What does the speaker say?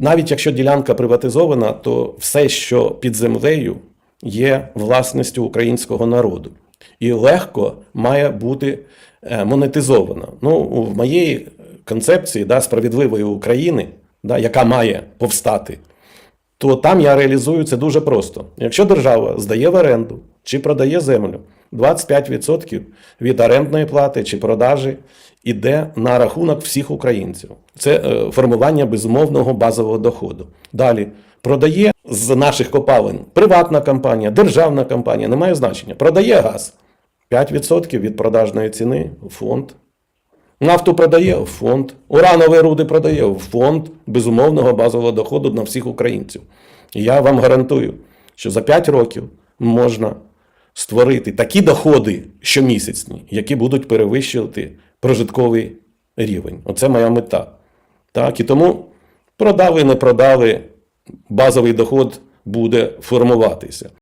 навіть якщо ділянка приватизована, то все, що під землею, є власністю українського народу і легко має бути е, монетизовано. Ну, в моєї концепції да, справедливої України, да, яка має повстати, то там я реалізую це дуже просто. Якщо держава здає в оренду чи продає землю, 25% від орендної плати чи продажі йде на рахунок всіх українців. Це е, формування безумовного базового доходу. Далі продає з наших копалин приватна компанія, державна компанія, немає значення. Продає газ 5% від продажної ціни фонд. Нафту продає в фонд, уранові руди продає в фонд безумовного базового доходу на всіх українців. І я вам гарантую, що за 5 років можна створити такі доходи щомісячні, які будуть перевищувати прожитковий рівень. Оце моя мета. Так, і тому продали, не продали, базовий доход буде формуватися.